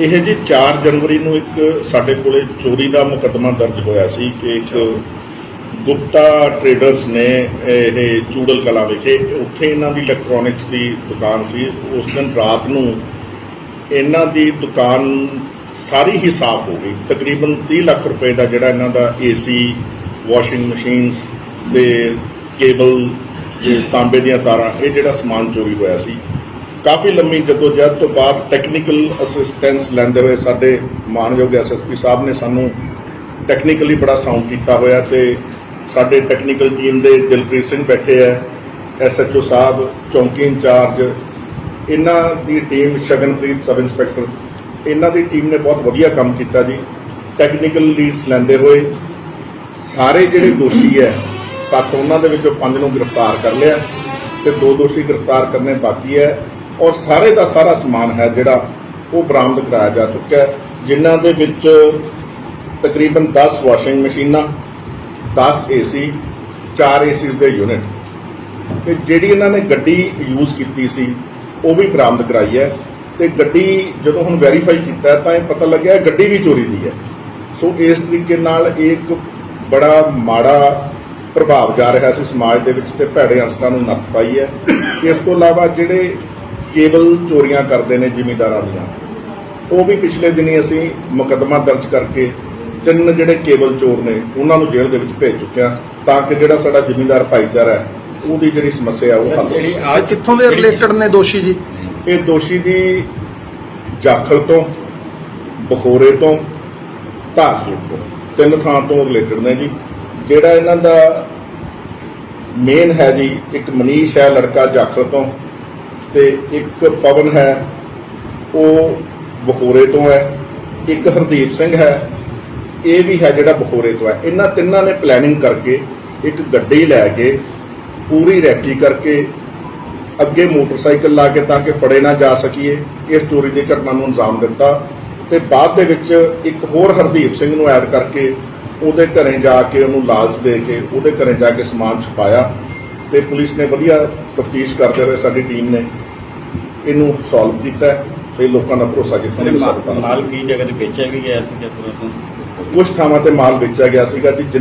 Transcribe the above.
ਇਹ ਜੀ 4 ਜਨਵਰੀ ਨੂੰ ਇੱਕ ਸਾਡੇ ਕੋਲੇ ਚੋਰੀ ਦਾ ਮੁਕੱਦਮਾ ਦਰਜ ਹੋਇਆ ਸੀ ਕਿ ਇੱਕ ਗੁਪਤਾ ਟਰੇਡਰਸ ਨੇ ਇਹ ਚੂੜਲ ਕਲਾ ਵਿਖੇ ਉੱਥੇ ਇਹਨਾਂ ਦੀ ਇਲੈਕਟ੍ਰੋਨਿਕਸ ਦੀ ਦੁਕਾਨ ਸੀ। ਉਸ ਦਿਨ ਰਾਤ ਨੂੰ ਇਹਨਾਂ ਦੀ ਦੁਕਾਨ ਸਾਰੀ ਹੀ ਸਾਫ਼ ਹੋ ਗਈ। ਤਕਰੀਬਨ 30 ਲੱਖ ਰੁਪਏ ਦਾ ਜਿਹੜਾ ਇਹਨਾਂ ਦਾ ਏਸੀ ਵਾਸ਼ਿੰਗ ਮਸ਼ੀਨਸ ਤੇ ਕੇਬਲ ਤੇ ਤਾਂਬੇ ਦੀਆਂ ਤਾਰਾਂ, ਇਹ ਜਿਹੜਾ ਸਮਾਨ ਚੋਰੀ ਹੋਇਆ ਸੀ। ਕਾਫੀ ਲੰਮੀ ਜਦੋਜਹਿਦ ਤੋਂ ਬਾਅਦ ਟੈਕਨੀਕਲ ਅਸਿਸਟੈਂਸ ਲੈਂਦੇ ਹੋਏ ਸਾਡੇ ਮਾਨਯੋਗ ਐਸਐਸਪੀ ਸਾਹਿਬ ਨੇ ਸਾਨੂੰ ਟੈਕਨੀਕਲੀ ਬੜਾ ਸਾਊਂਡ ਕੀਤਾ ਹੋਇਆ ਤੇ ਸਾਡੇ ਟੈਕਨੀਕਲ ਟੀਮ ਦੇ ਦਿਲਪ੍ਰੀਤ ਸਿੰਘ ਬੈਠੇ ਹੈ ਐਸਐਚਓ ਸਾਹਿਬ, ਚੌਂਕੀ ਇੰਚਾਰਜ, ਇਹਨਾਂ ਦੀ ਟੀਮ ਸ਼ਗਨਪ੍ਰੀਤ ਸਬ ਇੰਸਪੈਕਟਰ, ਇਹਨਾਂ ਦੀ ਟੀਮ ਨੇ ਬਹੁਤ ਵਧੀਆ ਕੰਮ ਕੀਤਾ ਜੀ ਟੈਕਨੀਕਲ ਲੀਡਸ ਲੈਂਦੇ ਹੋਏ, ਸਾਰੇ ਜਿਹੜੇ ਦੋਸ਼ੀ ਹੈ, ਸੱਤ ਉਹਨਾਂ ਦੇ ਵਿੱਚੋਂ ਪੰਜ ਨੂੰ ਗ੍ਰਿਫਤਾਰ ਕਰ ਲਿਆ ਤੇ ਦੋ ਦੋਸ਼ੀ ਗ੍ਰਿਫਤਾਰ ਕਰਨੇ ਬਾਕੀ ਹੈ। ਔਰ ਸਾਰੇ ਦਾ ਸਾਰਾ ਸਮਾਨ ਹੈ ਜਿਹੜਾ ਉਹ ਬਰਾਮਦ ਕਰਾਇਆ ਜਾ ਚੁੱਕਿਆ ਹੈ, ਜਿਨ੍ਹਾਂ ਦੇ ਵਿੱਚ ਤਕਰੀਬਨ 10 ਵਾਸ਼ਿੰਗ ਮਸ਼ੀਨਾਂ 10 ਏਸੀ 4 ਏਸੀਸ ਦੇ ਯੂਨਿਟ ਤੇ ਜਿਹੜੀ ਇਹਨਾਂ ਨੇ ਗੱਡੀ ਯੂਜ਼ ਕੀਤੀ ਸੀ, ਉਹ ਵੀ ਬਰਾਮਦ ਕਰਾਈ ਹੈ। ਤੇ ਗੱਡੀ ਜਦੋਂ ਹੁਣ ਵੈਰੀਫਾਈ ਕੀਤਾ ਤਾਂ ਇਹ ਪਤਾ ਲੱਗਿਆ ਗੱਡੀ ਵੀ ਚੋਰੀ ਦੀ ਹੈ। ਸੋ ਇਸ ਤਰੀਕੇ ਨਾਲ ਇਹ ਇੱਕ ਬੜਾ ਮਾੜਾ ਪ੍ਰਭਾਵ ਜਾ ਰਿਹਾ ਸੀ ਸਮਾਜ ਦੇ ਵਿੱਚ ਤੇ ਭੈੜੇ ਅਨਸਰਾਂ ਨੂੰ ਨੱਥ ਪਾਈ ਹੈ। ਇਸ ਤੋਂ ਇਲਾਵਾ ਜਿਹੜੇ ਕੇਬਲ ਚੋਰੀਆਂ ਕਰਦੇ ਨੇ ਜ਼ਿਮੀਂਦਾਰਾਂ ਦੀਆਂ। ਉਹ ਵੀ ਪਿਛਲੇ ਦਿਨੀ ਅਸੀਂ ਮੁਕੱਦਮਾ ਦਰਜ ਕਰਕੇ ਤਿੰਨ ਜਿਹੜੇ ਕੇਬਲ ਚੋਰ ਨੇ ਉਹਨਾਂ ਨੂੰ ਜੇਲ੍ਹ ਦੇ ਵਿੱਚ ਭੇਜ ਚੁੱਕਿਆ ਤਾਂ ਕਿ ਜਿਹੜਾ ਸਾਡਾ ਜ਼ਿਮੀਂਦਾਰ ਭਾਈਚਾਰਾ ਹੈ ਉਹਦੀ ਜਿਹੜੀ ਸਮੱਸਿਆ ਉਹ ਹੱਲ ਹੋ ਜਿਹੜੀ ਸਕੇ। ਅੱਜ ਕਿੱਥੋਂ ਦੇ ਰਿਲੇਟਡ ਨੇ ਦੋਸ਼ੀ ਜੀ? ਇਹ ਦੋਸ਼ੀ ਦੀ ਜਾਖਲ ਤੋਂ ਬਖੋਰੇ ਤੋਂ ਧਾਰਸੂਰ ਤੋਂ। ਤਿੰਨ ਥਾਂ ਤੋਂ ਰਿਲੇਟਡ ਨੇ ਜੀ। ਜਿਹੜਾ ਇਹਨਾਂ ਦਾ ਮੇਨ ਹੈ ਜੀ ਇੱਕ ਮਨੀਸ਼ ਹੈ ਲੜਕਾ ਜਾਖਲ ਤੋਂ। ਤੇ ਇੱਕ ਪਵਨ ਹੈ, ਉਹ ਬਖੋਰੇ ਤੋਂ ਹੈ, ਇੱਕ ਹਰਦੀਪ ਸਿੰਘ ਹੈ, ਇਹ ਵੀ ਹੈ ਜਿਹੜਾ ਬਖੋਰੇ ਤੋਂ ਹੈ। ਇਹਨਾਂ ਤਿੰਨਾਂ ਨੇ ਪਲੈਨਿੰਗ ਕਰਕੇ ਇੱਕ ਗੱਡੀ ਲੈ ਕੇ ਪੂਰੀ ਰੈਕੀ ਕਰਕੇ ਅੱਗੇ ਮੋਟਰਸਾਈਕਲ ਲਾ ਕੇ ਤਾਂ ਕਿ ਫੜੇ ਨਾ ਜਾ ਸਕੀਏ, ਇਸ ਚੋਰੀ ਦੀ ਘਟਨਾ ਨੂੰ ਅੰਜਾਮ ਦਿੱਤਾ ਤੇ ਬਾਅਦ ਦੇ ਵਿੱਚ ਇੱਕ ਹੋਰ ਹਰਦੀਪ ਸਿੰਘ ਨੂੰ ਐਡ ਕਰਕੇ ਉਹਦੇ ਘਰੇ ਜਾ ਕੇ ਉਹਨੂੰ ਲਾਲਚ ਦੇ ਕੇ ਉਹਦੇ ਘਰੇ ਜਾ ਕੇ ਸਮਾਨ ਛੁਪਾਇਆ। ਤੇ ਪੁਲਿਸ ਨੇ ਵਧੀਆ ਤਫਤੀਸ਼ ਕਰਦੇ ਹੋਏ ਸਾਡੀ ਟੀਮ ਨੇ ਇਹਨੂੰ ਸੋਲਵ ਕੀਤਾ ਤੇ ਲੋਕਾਂ ਦਾ ਭਰੋਸਾ ਮਾ- ਸਾਡਾ ਮਾਲ ਕੀ ਜਗ੍ਹਾ ਤੇ ਵੇਚਿਆ ਵੀ ਗਿਆ ਸੀ ਜਾਂ ਪੂਰਾ ਕੁਝ ਥਾਵਾਂ ਤੇ ਮਾਲ ਵੇਚਿਆ ਗਿਆ ਸੀਗਾ ਜੀ